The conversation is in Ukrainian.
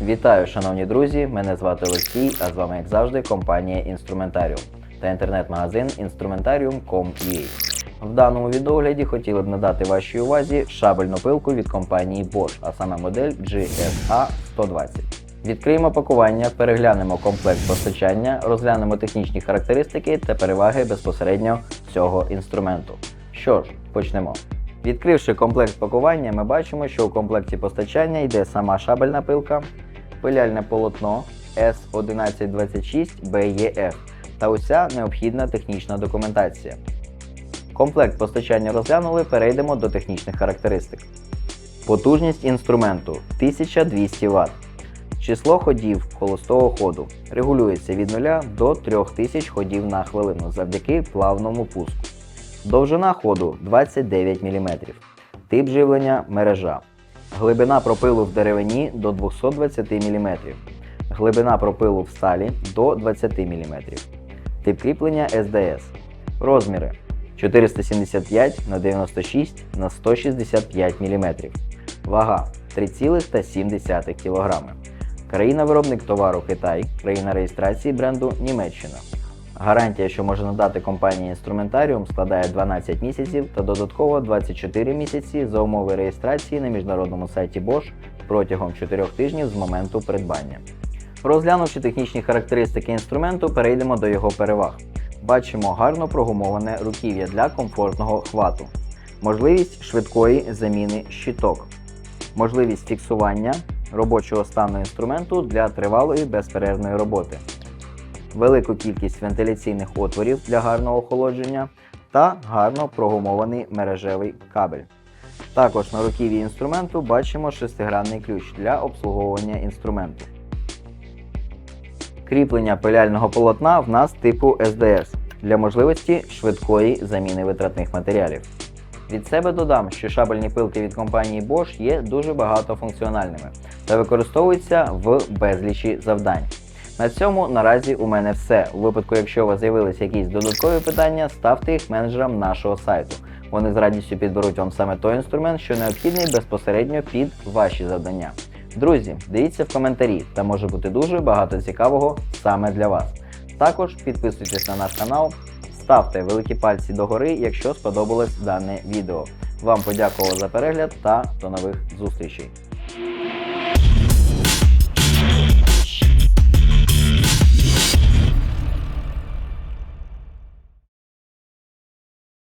Вітаю, шановні друзі! Мене звати Олексій, а з вами, як завжди, компанія Інструментаріум та інтернет-магазин Instrumentarium.com.ua. В даному відеогляді хотіли б надати вашій увазі шабельну пилку від компанії Bosch, а саме модель GSA 120. Відкриємо пакування, переглянемо комплект постачання, розглянемо технічні характеристики та переваги безпосередньо цього інструменту. Що ж, почнемо. Відкривши комплект пакування, ми бачимо, що у комплекті постачання йде сама шабельна пилка, пиляльне полотно S1126BEF та уся необхідна технічна документація. Комплект постачання розглянули, перейдемо до технічних характеристик. Потужність інструменту 1200 Вт. Число ходів холостого ходу регулюється від 0 до 3000 ходів на хвилину завдяки плавному пуску. Довжина ходу 29 мм. Тип живлення мережа. Глибина пропилу в деревині до 220 мм. Глибина пропилу в сталі до 20 мм. Тип кріплення SDS. Розміри 475 на 96 на 165 мм. Вага 3,7 кг. Країна-виробник товару Китай, країна реєстрації бренду Німеччина. Гарантія, що може надати компанія Інструментаріум, складає 12 місяців та додатково 24 місяці за умови реєстрації на міжнародному сайті Bosch протягом 4 тижнів з моменту придбання. Розглянувши технічні характеристики інструменту, перейдемо до його переваг. Бачимо гарно прогумоване руків'я для комфортного хвату, можливість швидкої заміни щиток, можливість фіксування робочого стану інструменту для тривалої безперервної роботи велику кількість вентиляційних отворів для гарного охолодження та гарно прогумований мережевий кабель. Також на руків'ї інструменту бачимо шестигранний ключ для обслуговування інструменту. Кріплення пиляльного полотна в нас типу SDS для можливості швидкої заміни витратних матеріалів. Від себе додам, що шабельні пилки від компанії Bosch є дуже багатофункціональними та використовуються в безлічі завдань. На цьому наразі у мене все. У випадку, якщо у вас з'явилися якісь додаткові питання, ставте їх менеджерам нашого сайту. Вони з радістю підберуть вам саме той інструмент, що необхідний безпосередньо під ваші завдання. Друзі, дивіться в коментарі, там може бути дуже багато цікавого саме для вас. Також підписуйтесь на наш канал, ставте великі пальці догори, якщо сподобалось дане відео. Вам подякував за перегляд та до нових зустрічей.